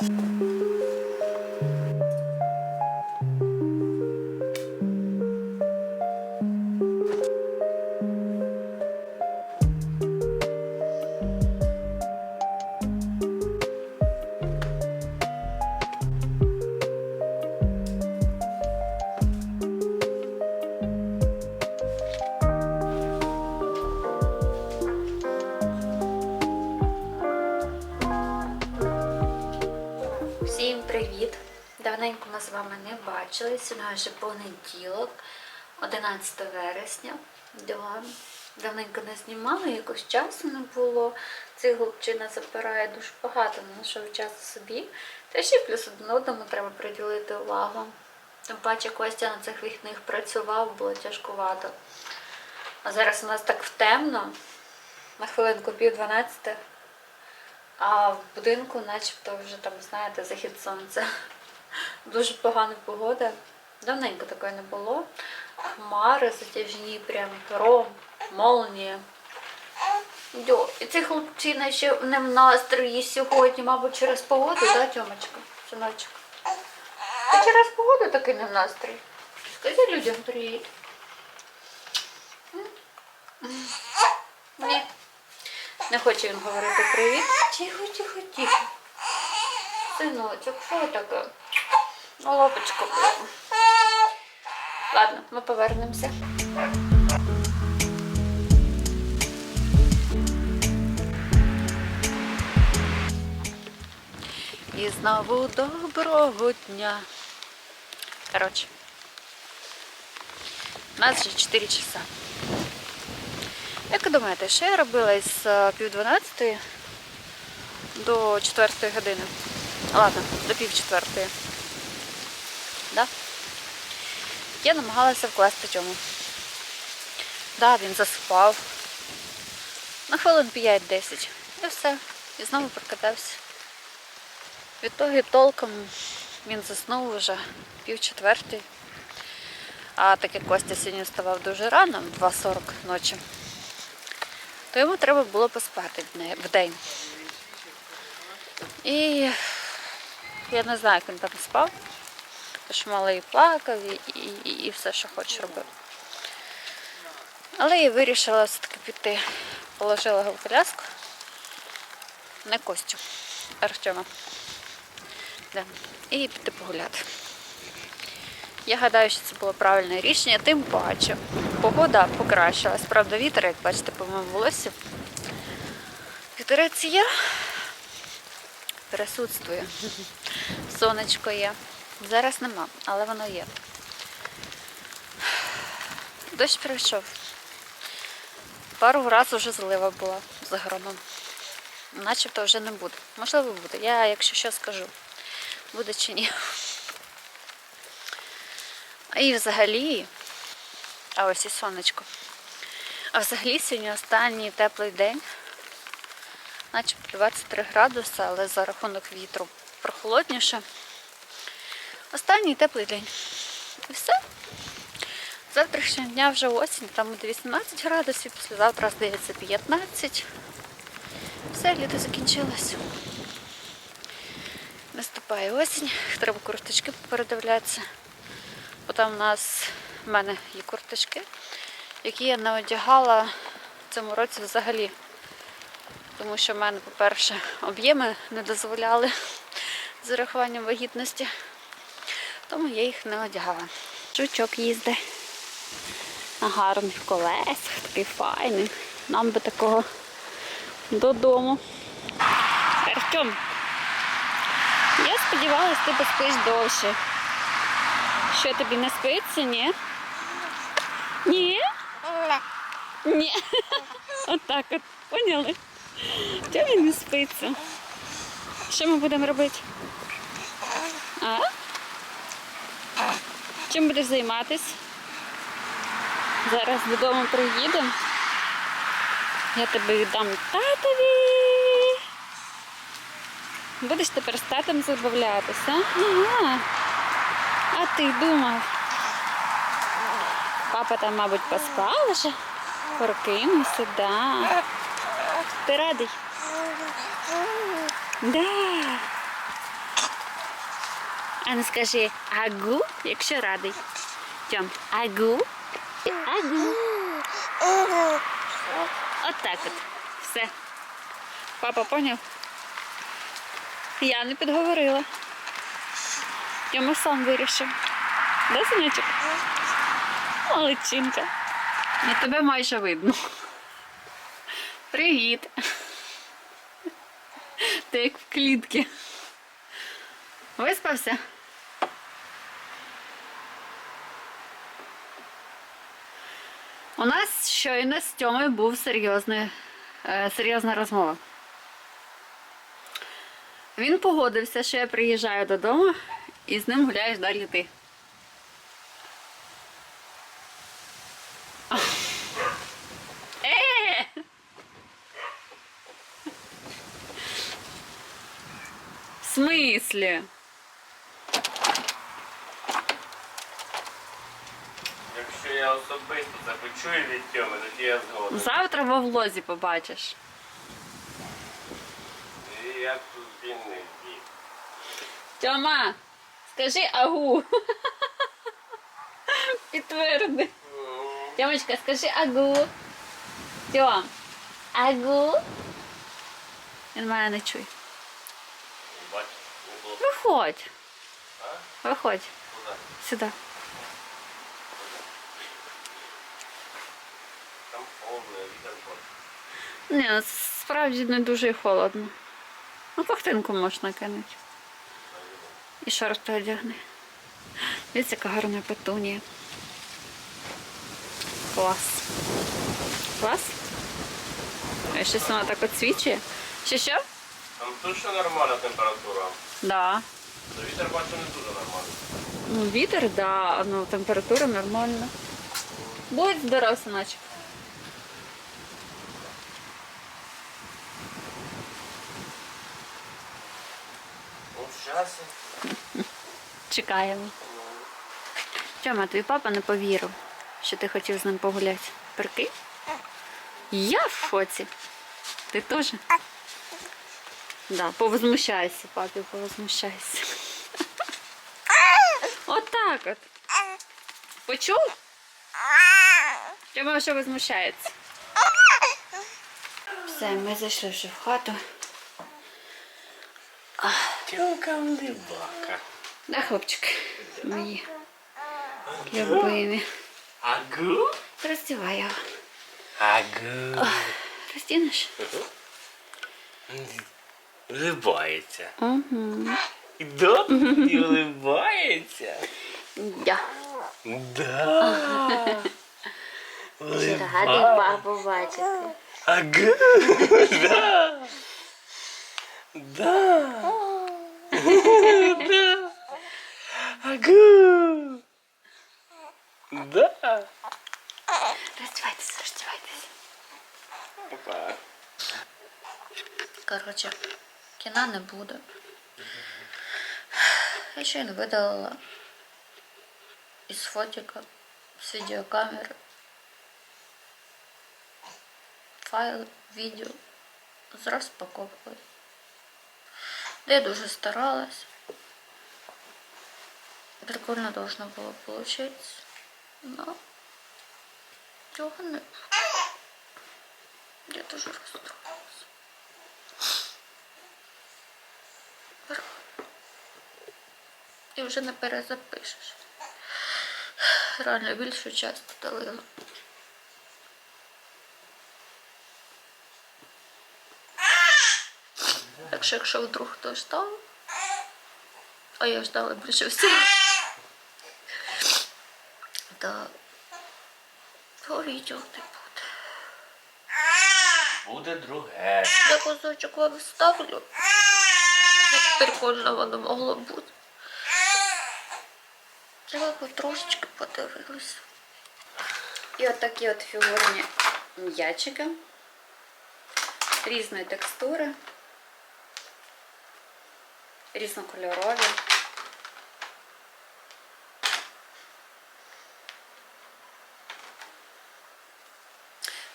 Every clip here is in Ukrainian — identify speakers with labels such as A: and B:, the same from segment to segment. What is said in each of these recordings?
A: Всім не. Сьогодні вже понеділок, 11 вересня. Давненько не знімала, якось часу не було. Цей хлопчина забирає дуже багато нашого часу собі. Та ще плюс одному треба приділити увагу. Тим паче Костя на цих вихідних працював, було тяжкувато. А зараз у нас так темно, на хвилинку пів дванадцяти. А в будинку начебто вже там, знаєте, захід сонця. Дуже погана погода. Давненько такої не було. Хмари затяжні, прям гром, молнія. Йо, і цей хлопчина ще не в настрої сьогодні, мабуть, через погоду, да, Тьомочка? Синочок? Ти через погоду такий не в настрій. Скажи людям привіт. Ні. Не хоче він говорити привіт. Тихо, тихо, тихо. Синочок, що таке? Лапочка. Ладно, ми повернемося. І знову доброго дня. Коротше, у нас вже 4 часа. Як ви думаєте, що я робила із е, пів 12 до 4 години? Ладно, до пів четвертої. Да? Я намагалася вкласти Тьому. Да, він заспав. На хвилин 5-10. І все. І знову прокидався. Відтоді толком він заснув вже пів четвертої. А так як Костя сьогодні вставав дуже рано, 2.40 ночі, то йому треба було поспати в день. І я не знаю, як він там спав, що малий плакав і, і, і, все, що хоче робив. Але я вирішила все-таки піти, положила його в коляску, не Костю, Артема. Да. І піти погуляти. Я гадаю, що це було правильне рішення, тим паче. Погода покращилась. Правда, вітер, як бачите, по моєму волосі. Вітерець є, присутствує. Сонечко є. Зараз нема, але воно є. Дощ прийшов. Пару разів вже злива була за громом. Начебто вже не буде. Можливо, буде. Я, якщо що, скажу, буде чи ні. І взагалі, а ось і сонечко. А взагалі сьогодні останній теплий день, начебто 23 градуси, але за рахунок вітру прохолодніше. Останній теплий день. І все. Завтрашнього дня вже осінь, там буде 18 градусів, післязавтра, здається, 15. Все, літо закінчилось. Наступає осінь, треба курточки передивлятися. Бо там у нас в мене є курточки, які я не одягала в цьому році взагалі. Тому що в мене, по-перше, об'єми не дозволяли з урахуванням вагітності. Тому я їх не одягала. Жучок їздить. На гарних колесах, такий файний. Нам би такого додому. Артем, я сподівалась, ти поспиш довше. Що тобі не спиться, ні? Ні? Ні. Отак от, поняли? Чому він не спиться? Що ми будемо робити? А? Чим будеш займатись? Зараз додому приїдемо. Я тебе віддам татові. Будеш тепер з татом забавлятися? Ага. А ти думав? Папа там, мабуть, поспав вже. Прокинувся, да. Ти радий? Да. А ну скажи агу, якщо радий. Тьом, агу. Агу. От так от. Все. Папа поняв? Я не підговорила. Тьома сам вирішив. Да, синочок? Молодчинка. Ну, тебе майже видно. Привіт. Ти як в клітці. Виспався? У нас щойно з Тьомою був серйозний, е, серйозна розмова. Він погодився, що я приїжджаю додому і з ним гуляєш далі ти. Е! В смислі?
B: особисто це почую від Тьоми, тоді я згоден.
A: Завтра во влозі побачиш.
B: І я тут він не вдів.
A: Тьома, скажи агу. Підтверди. Тьомочка, скажи агу. Тьом. Агу. Він мене не чує.
B: Бачиш, не було.
A: Виходь.
B: А?
A: Виходь.
B: Куди?
A: Сюди. Ні, ну, справді не дуже холодно. Ну, ковтинку можна кинути. І шорти одягни. Дивіться, яка гарна петунія. Клас. Клас? А щось вона так освічує. Що що?
B: Там точно нормальна температура.
A: Да.
B: То вітер бачу не дуже нормальний.
A: Ну, вітер, да, ну температура нормальна. Будь здоров, синочок.
B: Часі.
A: Чекаємо. Тьома, твій папа не повірив, що ти хотів з ним погуляти. Прикинь? Я в шоці. Ти теж? Да, повозмущайся, папі, повозмущайся. Отак от. Почув? Тьома вже возмущається. Все, ми зайшли вже в хату.
B: Тьомка либака.
A: Да, хлопчик, мої любимі.
B: Агу?
A: Роздівай його.
B: Агу.
A: Роздінеш?
B: Улибається.
A: Угу.
B: Да? І улибається.
A: Да.
B: Да.
A: Радий папу бачити.
B: Ага. Да. Да. Да. Ага. Да.
A: Роздівайтеся, роздівайтеся.
B: Опа.
A: Коротше, кіна не буде. Я ще не видалила із фотика, з відеокамери. Файл, відео з розпаковкою. Я дуже старалась. Прикольно должно було получиться. Но цього не. Я дуже розстроїлась. І вже не перезапишеш. Реально більшу часто далила. Так що якщо вдруг хтось ждав, а я ждала більше всіх, то то відео не буде.
B: Буде друге.
A: Я кусочок вам ставлю. Як прикольно воно могло бути. Треба б трошечки подивилися. І от от фігурні м'ячики різної текстури, різнокольорові.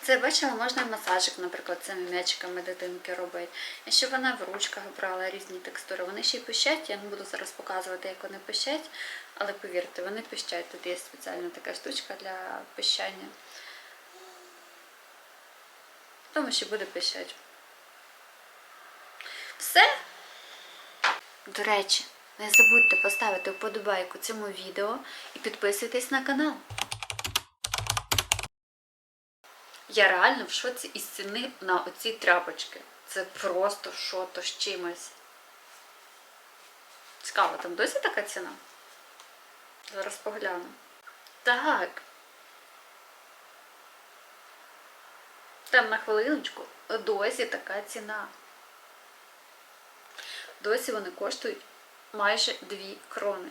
A: Це бачила, можна масажик, наприклад, цими м'ячиками дитинки робити. І щоб вона в ручках брала різні текстури. Вони ще й пищать, я не буду зараз показувати, як вони пищать, але повірте, вони пищать. Тут є спеціальна така штучка для пищання. Тому що буде пищать. Все. До речі, не забудьте поставити вподобайку цьому відео і підписуйтесь на канал. Я реально в шоці із ціни на оці тряпочки. Це просто що-то з чимось. Цікаво, там досі така ціна? Зараз погляну. Так. Там на хвилиночку досі така ціна. Досі вони коштують майже 2 крони.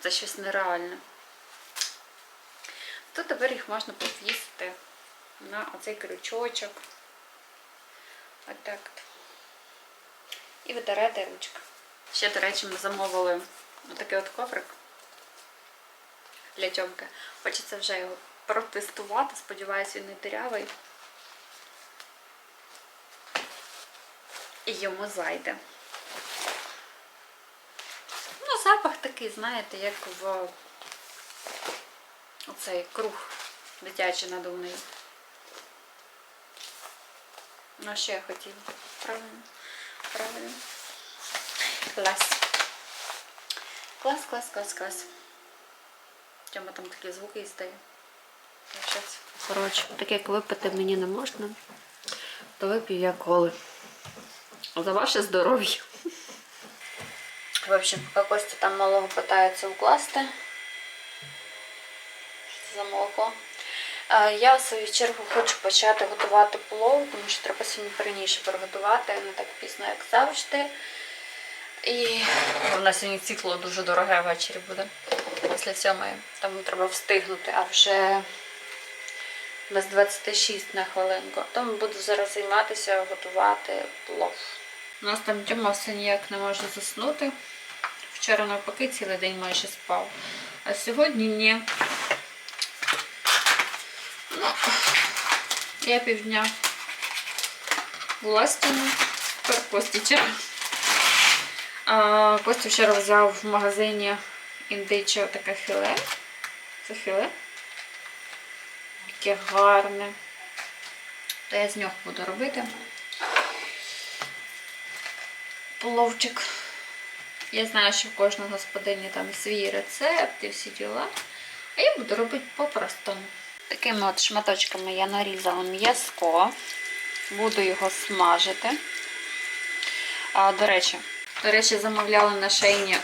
A: Це щось нереальне. То тепер їх можна повісити на оцей крючочок. Отак. от. І витирати ручка. Ще, до речі, ми замовили отакий от коврик для Тьомки. Хочеться вже його протестувати. Сподіваюсь, він не дирявий. Йому зайде. Ну, запах такий, знаєте, як в оцей круг дитячий надувний. Ну, що я хотіла? Правильно. Правильно. Клас. Клас, клас, клас, клас. Тьома там такі звуки і стає. Коротше, так як випити мені не можна, то вип'ю я коли. За ваше здоров'я. В общем, поки Костя там малого питається укласти. Що це за молоко? Я в свою чергу хочу почати готувати плов, тому що треба сьогодні раніше приготувати, не так пізно, як завжди. І у нас сьогодні цікло дуже дороге ввечері буде після сьомої. Тому треба встигнути, а вже без 26 на хвилинку. Тому буду зараз займатися готувати плов. У нас там Тьома все ніяк не може заснути. Вчора навпаки цілий день майже спав. А сьогодні ні. Ну, я півдня була з тим, тепер Костя вчора взяв в магазині індиче таке філе. Це філе. Яке гарне. То я з нього буду робити. Пловчик. Я знаю, що в кожного господині там свій рецепт і всі діла. А я буду робити по-простому. Такими от шматочками я нарізала м'язко. Буду його смажити. А, до речі, до речі, замовляла на шейні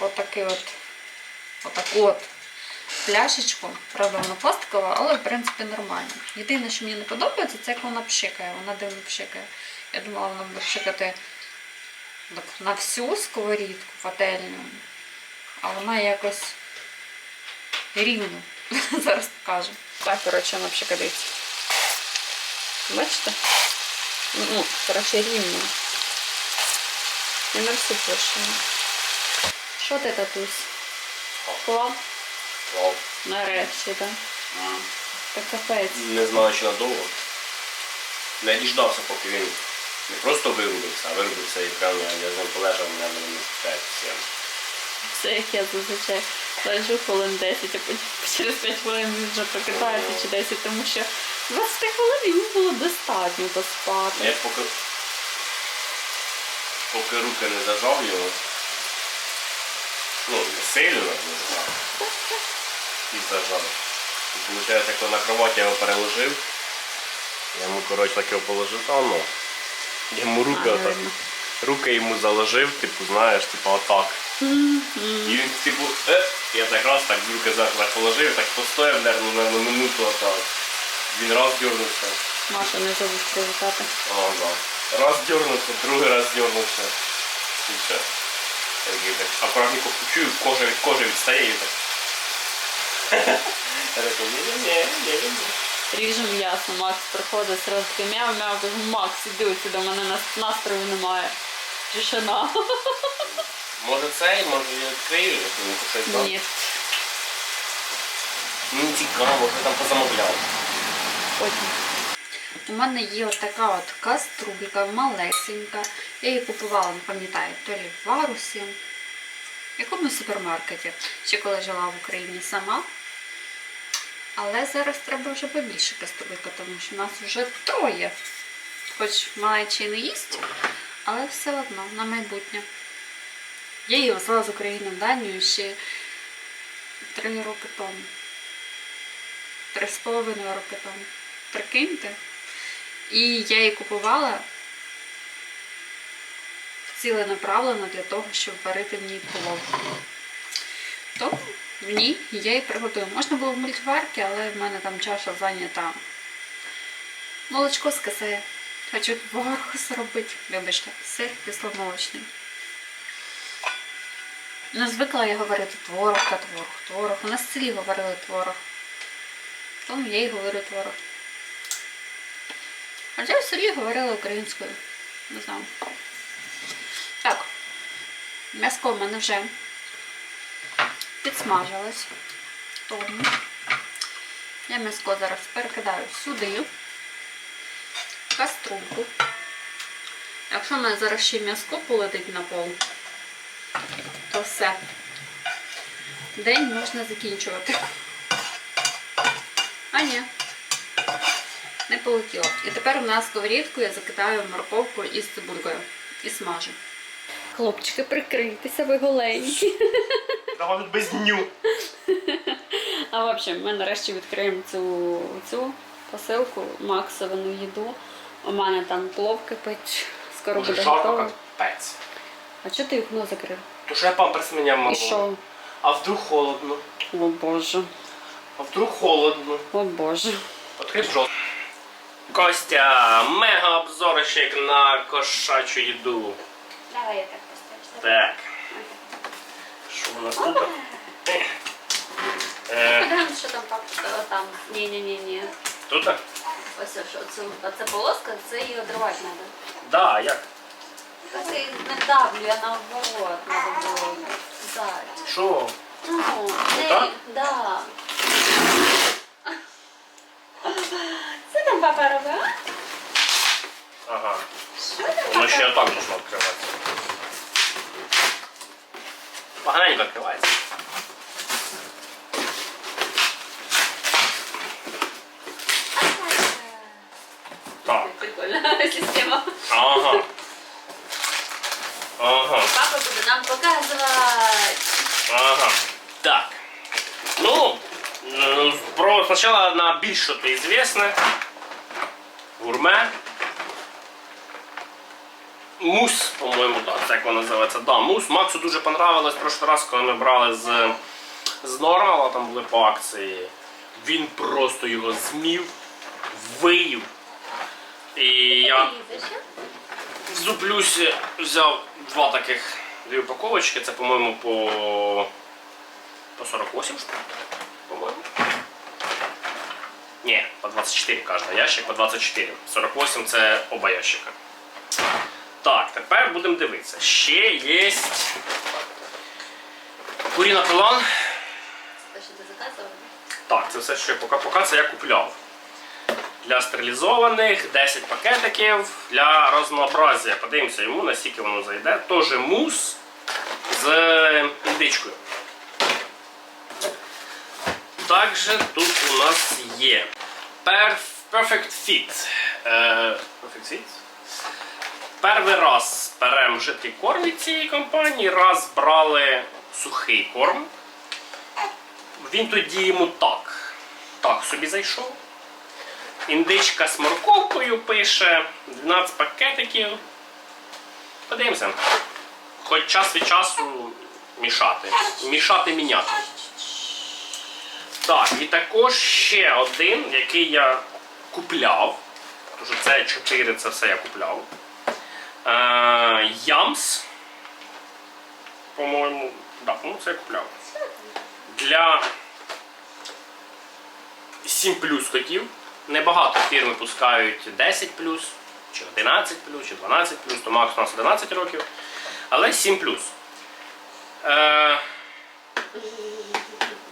A: отакий от, отаку от пляшечку. Правда, вона пластикова, але в принципі нормально. Єдине, що мені не подобається, це як вона пшикає. Вона дивно пшикає. Я думала, вона буде пшикати так, на всю сковорідку пательню, а вона якось рівно. Зараз покажу. Так, коротше, вона пшикає, дивіться. Бачите? Ну, коротше, рівно. І на всю площину. Що ти, татусь? Клав?
B: Вау.
A: Нарешті, так? Так капець.
B: Не знаю, чи надовго. Не діждався, поки він не просто вирубився, а вирубився і прямо я з ним полежав, мене не спитається.
A: Все як я зазвичай лежу хвилин 10, а потім через 5 хвилин він вже прокидається чи 10, тому що 20 хвилин йому було достатньо поспати.
B: Я поки, поки руки не зажав його, ну, не сильно не зажав, і зажав. І виходить, як на кроваті я його переложив, я йому, коротше, так його положив, та ну, я йому руки
A: А,
B: отак, руки йому заложив, типу, знаєш, типу, отак. І він, типу, е, я так раз так руки так положив, так постояв, наверно, на минуту отак. Він раз дернувся.
A: Маша, не забудь привітати.
B: О, да. Раз дернувся, другий раз дернувся. І все. Я такий так акуратненько включую, кожа від кожи відстає і так. Я такий, ні-ні-ні, ні-ні-ні.
A: Ріжемо м'ясо, Макс приходить, сразу такий мяу-мяу, кажу, Макс, іди отсюди, у мене настрою немає. Тишина.
B: Може цей, може я відкрию, я думаю, щось.
A: Ні.
B: Мені цікаво, що там позамовляв.
A: Потім. У мене є така от каструлька малесенька. Я її купувала, не пам'ятаю, то лі в Варусі, в якомусь супермаркеті, ще коли жила в Україні сама. Але зараз треба вже побільше каструлька, тому що нас вже троє. Хоч малечий не їсть, але все одно на майбутнє. Я її везла з України в Данію ще три роки тому. Три з половиною роки тому. Прикиньте. І я її купувала ціленаправлено для того, щоб варити в ній плов. То в ній я її приготую. Можна було в мультиварці, але в мене там чаша зайнята. Молочко скисає. Хочу творог зробити. Вибачте, сир кисломолочний. Не звикла я говорити творог та творог, творог. У нас в селі говорили творог. Тому я й говорю творог. Хоча в селі говорили українською. Не знаю. Так. М'яско в мене вже підсмажилось. Тому я м'яско зараз перекидаю сюди, в каструльку. Якщо в мене зараз ще м'яско полетить на пол, то все. День можна закінчувати. А ні. Не полетіло. І тепер на сковорідку я закидаю морковку із цибулькою і смажу. Хлопчики, прикрийтеся, ви голенькі.
B: Давай без дню.
A: А в общем, ми нарешті відкриємо цю, цю посилку, Максовину їду. У мене там плов кипить, скоро
B: Може
A: буде
B: жарко
A: готово.
B: капець.
A: А чого ти вікно закрив?
B: То що я памперс міняв
A: І що?
B: А вдруг холодно?
A: О боже,
B: А вдруг холодно?
A: о боже.
B: Открив жовт. Костя, мега обзорщик на кошачу їду.
A: Давай я так.
B: Так. Що у нас тут? Е,
A: Подивимось, що там е, там. Ні, ні, ні, ні.
B: тут?
A: Ось що це, це полоска, це її одривати треба.
B: Да, як?
A: Та ти не давлю, а наоборот треба було взяти.
B: Що?
A: Ну,
B: Так?
A: ти, да. Це там папа робить, а?
B: Ага.
A: Що там
B: Воно ще
A: папа?
B: отак можна відкриватися. Поганенько відкривається. Так.
A: Прикольна система.
B: Ага. Ага.
A: Папа буде нам показувати.
B: Ага. Так. Ну, про сначала на більш що то известне. Гурме. Мус, по-моєму, так, це як воно називається. Да, мус. Максу дуже понравилось прошлий раз, коли ми брали з, з Нормала, там були по акції. Він просто його змів, виїв. І я в Зуплюсі взяв два таких дві упаковочки. Це, по-моєму, по, по 48 штук. По-моєму. Ні, по 24 кожна ящик, по 24. 48 це оба ящика. Так, тепер будемо дивитися. Ще є куріна пилан.
A: Те, що ти заказував?
B: Так, це все, що я поки, поки це я купляв. Для стерилізованих 10 пакетиків для разнообразія. Подивимося йому, наскільки воно зайде. Теж мус з індичкою. Також тут у нас є Perf- Perfect Fit. Е, Perfect Fit? Перший раз беремо жидкий корм від цієї компанії, раз брали сухий корм. Він тоді йому так. Так собі зайшов. Індичка з морковкою пише, 12 пакетиків. Подивимося. Хоч час від часу мішати. Мішати міняти. Так, і також ще один, який я купляв. Тому що це 4, це все я купляв. Е, Ямс. По-моєму, да, ну це я купляв. Для 7 плюс котів. Небагато фірм випускають 10 плюс, чи 11 плюс, чи 12 плюс, то Макс у нас 11 років. Але 7 плюс. Е,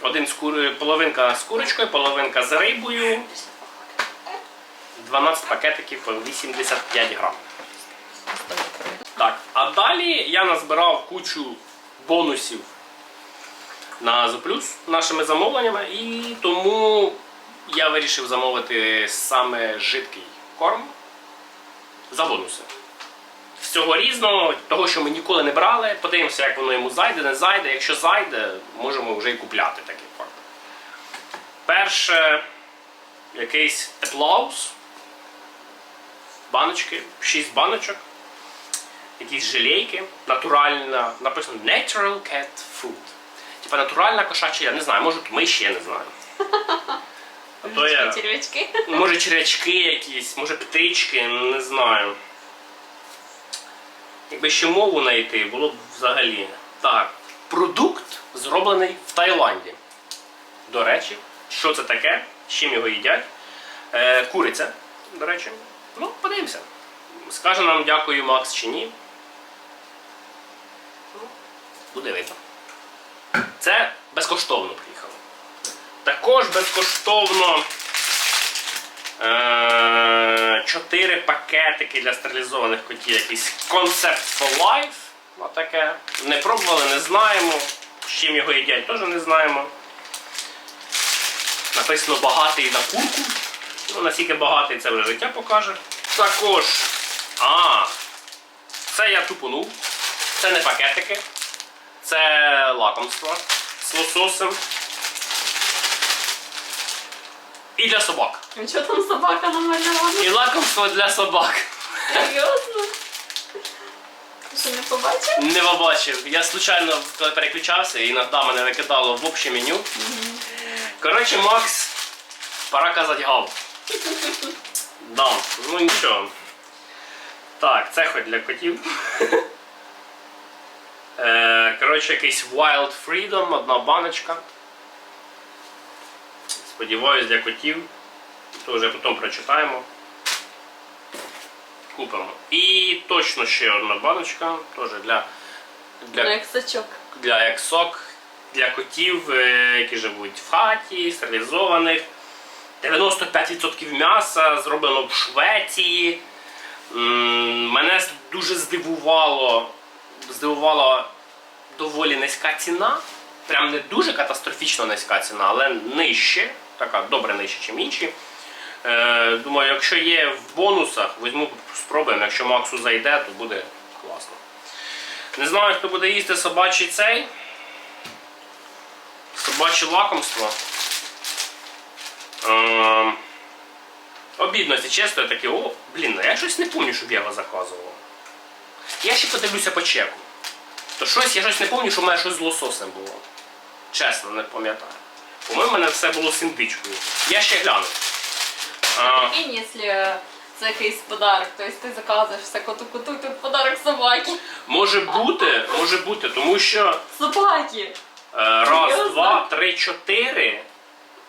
B: Один з кури, половинка з курочкою, половинка з рибою. 12 пакетиків по 85 грам. Так, а далі я назбирав кучу бонусів на Зоплюс нашими замовленнями, і тому я вирішив замовити саме жидкий корм за бонуси. Всього різного, того, що ми ніколи не брали. Подивимося, як воно йому зайде, не зайде. Якщо зайде, можемо вже і купляти такий корм. Перше, якийсь еплаус. Баночки, 6 баночок. Якісь желейки, натуральна, написано Natural Cat Food. Типа натуральна кошача, я не знаю, може миші, я не знаю. А то я...
A: Червячки.
B: Може черв'ячки якісь, може птички, не знаю. Якби ще мову знайти, було б взагалі. Так, продукт зроблений в Таїланді. До речі, що це таке? З чим його їдять? Е, куриця, до речі. Ну, подивимося. Скаже нам дякую, Макс, чи ні. Буде видно. Це безкоштовно приїхало. Також безкоштовно е, 4 пакетики для стерилізованих котів. Якийсь Concept for Life. Отаке. Не пробували, не знаємо. З чим його їдять, теж не знаємо. Написано багатий на курку. Ну, наскільки багатий, це вже життя покаже. Також. А, це я тупонув. Це не пакетики. Це лакомство з лососем. І для собак.
A: А що там собака намальована?
B: І лакомство для собак.
A: Серйозно? Що не побачив?
B: Не побачив. Я случайно коли переключався і іноді мене викидало в обще меню. Коротше, Макс, пора казати гав. Дам. Ну нічого. Так, це хоч для котів. Е, Коротше, якийсь Wild Freedom, одна баночка. Сподіваюсь, для котів. То вже потім прочитаємо. Купимо. І точно ще одна баночка, теж для, для
A: як сачок.
B: для як сок для котів, е, які живуть в хаті, стерилізованих. 95% м'яса зроблено в Швеції. Мене дуже здивувало, здивувала доволі низька ціна. Прям не дуже катастрофічно низька ціна, але нижче, така добре нижче, ніж інші. Е, думаю, якщо є в бонусах, візьму, спробуємо. Якщо Максу зайде, то буде класно. Не знаю, хто буде їсти собачий цей. Собаче лакомство. Ем, обідно, якщо чесно, я такий, о, блін, а я щось не пам'ятаю, щоб я його заказував. Я ще подивлюся по чеку. То щось, я щось не пам'ятаю, що в мене щось з лососем було. Чесно, не пам'ятаю. По-моєму, в мене все було з індичкою. Я ще гляну. А,
A: І якщо це якийсь подарок, тобто ти заказуєш все коту коту, тут подарок собаки.
B: може бути, може бути, тому що
A: Собаки!
B: Е, Раз,
A: Серйозно?
B: два, три, чотири.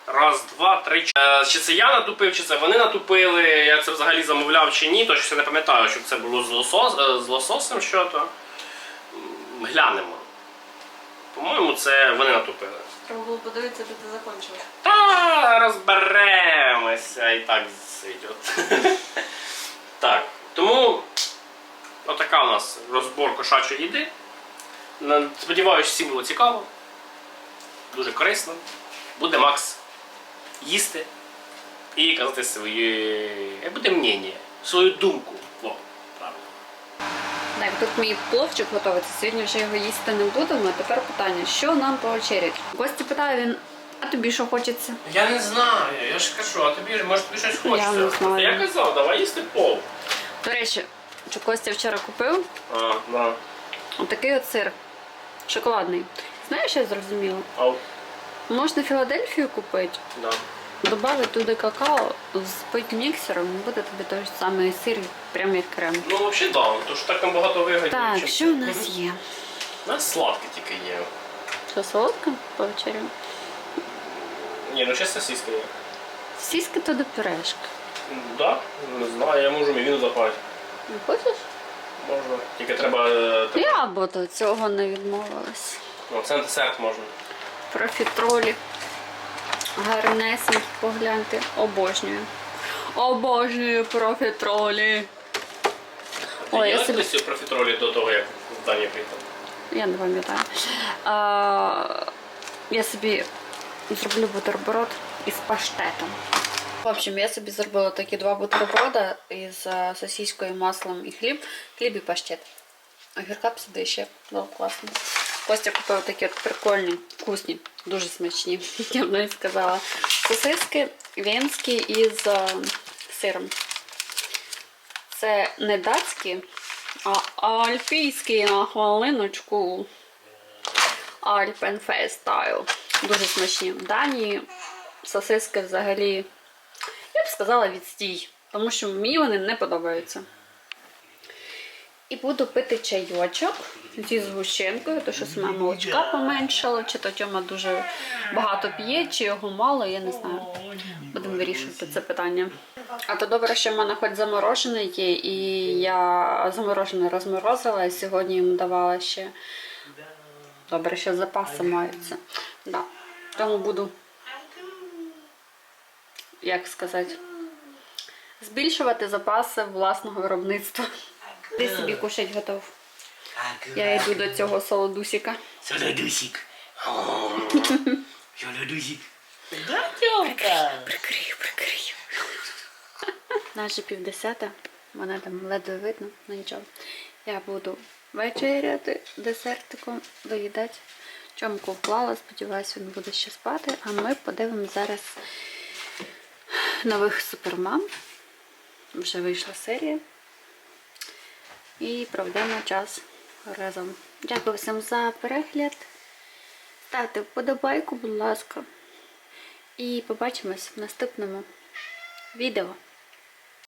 B: Раз, два, три, чотири. Чи це я натупив, чи це вони натупили. Я це взагалі замовляв чи ні, то щось я не пам'ятаю, щоб це було з, лосос, е, з лососем що то. Глянемо. По-моєму, це вони натупили.
A: Треба було подивитися, де ти закончив.
B: Та розберемося і так зайде. так, тому отака у нас розбор кошачої їди. Сподіваюсь, всім було цікаво. Дуже корисно. Буде Макс їсти і казати своє як буде мнення, свою думку. О, правильно.
C: Так, тут мій пловчик готується. Сьогодні вже його їсти не будемо. Тепер питання, що нам по вечері? Гості питає він, а тобі що хочеться?
B: Я не знаю, я ж кажу, а тобі може тобі щось
C: Я
B: хочеться.
C: не знаю.
B: Я казав, давай їсти пол.
C: До речі, що Костя вчора купив
B: А, да.
C: отакий от сир шоколадний. Знаєш, що я зрозуміла?
B: Ау,
C: Можна Філадельфію купити,
B: да.
C: додати туди какао, збити міксером, і буде тобі той ж самий сир, прям як крем.
B: Ну, взагалі, да, тому що так набагато вигідніше.
C: Так, що у нас є?
B: У нас сладке тільки є.
C: Що солодке по вечері?
B: Ні, ну ще сосиска є.
C: Сіськи то до пюрешки.
B: Так, да? не знаю, я можу мівіну запати.
C: Не хочеш?
B: Можна. Тільки треба. е,
C: Я б до цього не відмовилась.
B: Ну, це десерт можна.
A: Профітролі. Гарнесенькі, погляньте. Обожнюю. Обожнюю профітролі. Ой, я собі
B: профітролі до того, як в Дані приїхав.
A: я не пам'ятаю. Я собі зроблю бутерброд із паштетом. В общем, я собі зробила такі два бутерброда із е, сосіскою, маслом і хліб. Хліб і паштет. Огірка б сюди ще було класно. Костя купив такі от прикольні, вкусні, дуже смачні, я б навіть сказала. Сосиски венські із е, сиром. Це не датські, а альпійські на хвилиночку. Alpenfest стайл. Дуже смачні. В Данії сосиски взагалі, я б сказала, відстій. Тому що мені вони не подобаються. І буду пити чайочок зі згущенкою, тому що саме молочка поменшало, чи то Тьома дуже багато п'є, чи його мало, я не знаю. Будемо вирішувати це питання. А то добре, що в мене хоч заморожене є, і я заморожене розморозила, і сьогодні йому давала ще. Добре, що запаси маються. Да. Тому буду, як сказати, збільшувати запаси власного виробництва. Ти собі кушать готов. Я йду до цього солодусіка.
B: Солодусик. Солодусик.
A: Прикрию, прикрию. Наче півдесята, мене там ледве видно, ну нічого. Я буду вечеряти десертиком, доїдати. Чомку вклала, сподіваюся, він буде ще спати. А ми подивимось зараз нових супермам. Вже вийшла серія. І проведемо час разом. Дякую всім за перегляд. Ставте вподобайку, будь ласка. І побачимось в наступному відео.